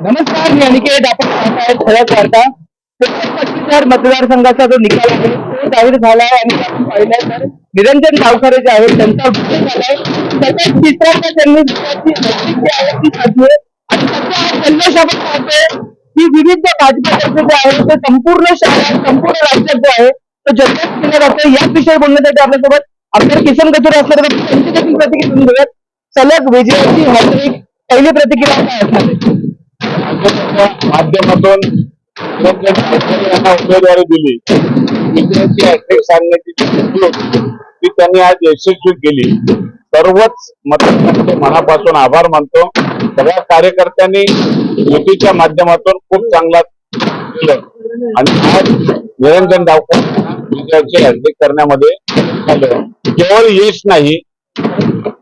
नमस्कार मी अनिकेत. आपण पाहताय ठळक वार्ता पस्तीस मतदारसंघाचा जो निकाल आहे तो जाहीर झाला आहे आणि आपण पाहिलंय तर निरंजन गावकरे जे आहेत त्यांचा विजय झालाय. सतत तिसऱ्यांदा त्यांनी विजयाची हॅट्रिक जी आहे आणि सध्या हा जल्लोष आपण पाहतोय की विविध भाजपा जे आहे ते संपूर्ण शहरात संपूर्ण राज्यात जो आहे तो केला जातो याच विषयी बोलण्यासाठी आपल्यासोबत. आपले किसन कचोरे असणार त्यांची देखील प्रतिक्रिया घेऊन घेऊयात सलग विजयाची हॅट्रिक पहिली प्रतिक्रिया काय असणार? माध्यमातून उमेदवारी दिली. विजयाची हॅट्रिक सांगण्याची ती त्यांनी आज यशस्वी केली. सर्वच मतदारांचे मनापासून आभार मानतो. सगळ्या कार्यकर्त्यांनी युतीच्या माध्यमातून खूप चांगला केलं. आणि आज निरंजन विजयाची हॅट्रिक करण्यामध्ये केवळ यश नाही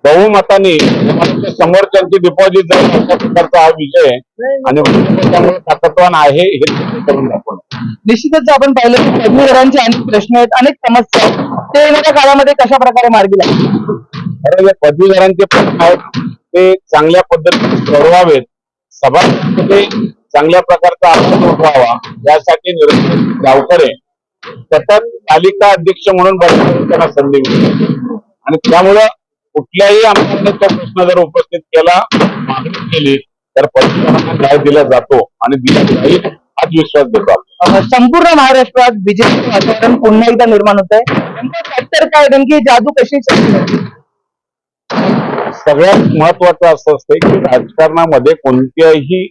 बहुमताने समाजाच्या समोरच्यांची डिपॉझिट जाईल अशा प्रकारचा हा विजय. आहे. आणि त्यामुळे ताकदवान आहे हे करून दाखवलं. निश्चितच आपण पाहिलं की पदवीधरांचे अनेक प्रश्न आहेत अनेक समस्या आहेत. ते येणाऱ्या काळामध्ये कशा प्रकारे मार्गी लागतील? खरं पदवीधरांचे प्रश्न आहेत. ते चांगल्या पद्धतीने सोडवावेत. सभागृहामध्ये चांगल्या प्रकारचा अर्थ व्हावा यासाठी निरंजन गावकरे सतत तालिका अध्यक्ष म्हणून त्यांना संधी मिळते. आणि त्यामुळं कुठल्याही आमदाराने तो प्रश्न जर उपस्थित केला मागणी केली तर पदवीधरांना न्याय दिला जातो आणि दिला जाईल हाच विश्वास देतो संपूर्ण महाराष्ट्रात बीजेपी वातावरण पुन्हा एकदा निर्माण होत आहे फॅक्टर काय नेमकी जादू कशी सगळ्यात महत्वाचं असं असतं की राजकारणामध्ये कोणत्याही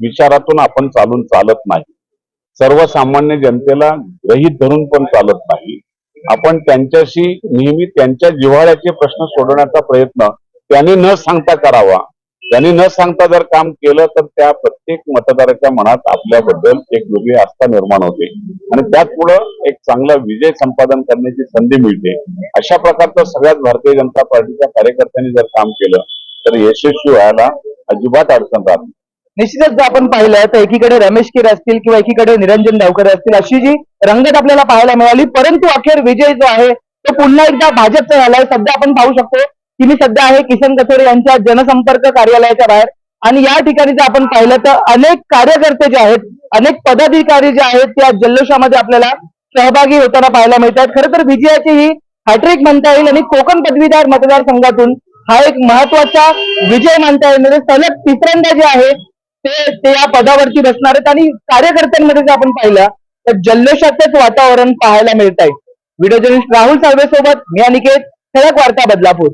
विचारातून आपण चालून चालत नाही. सर्वसामान्य जनतेला ग्रहित धरून पण चालत नाही. आपण त्यांच्याशी नेहमी त्यांच्या जिव्हाळ्याचे प्रश्न सोडवण्याचा प्रयत्न त्यांनी न सांगता करावा. त्यांनी न सांगता जर काम केलं तर त्या प्रत्येक मतदाराच्या मनात आपल्याबद्दल एक वेगळी आस्था निर्माण होते. आणि त्यात पुढं एक चांगला विजय संपादन करण्याची संधी मिळते. अशा प्रकारचं सगळ्यात भारतीय जनता पार्टीच्या कार्यकर्त्यांनी जर काम केलं तर यशस्वी व्हायला अजिबात अडचण राहत निश्चितच जर आपण पाहिलं तर एकीकडे रमेश किर असतील किंवा एकीकडे निरंजन डावकर असतील अशी जी रंगत आपल्याला पाहायला मिळाली. परंतु अखेर विजय जो आहे तो पुन्हा एकदा भाजपचा झालाय सध्या आपण पाहू शकतो की मी सध्या आहे किसन कथोरे यांच्या जनसंपर्क कार्यालयाच्या बाहेर. आणि या ठिकाणी जर आपण पाहिलं तर अनेक कार्यकर्ते जे आहेत अनेक पदाधिकारी जे आहेत त्या जल्लोषामध्ये आपल्याला सहभागी होताना पाहायला मिळतात खरं तर विजयाची ही हॅट्रिक म्हणता येईल आणि कोकण पदवीधर मतदारसंघातून हा एक महत्त्वाचा विजय मानता येईल म्हणजे सलग तिसऱ्यांदा जे आहे ते ते या पदावरती बसणार आहेत आणि कार्यकर्त्यांमध्ये जर आपण पाहिलं तर जल्लोषाचंच वातावरण पाहायला मिळत आहे व्हिडिओ जर्नलिस्ट राहुल साळवे सोबत मी अनिकेत ठळक वार्ता बदलापूर.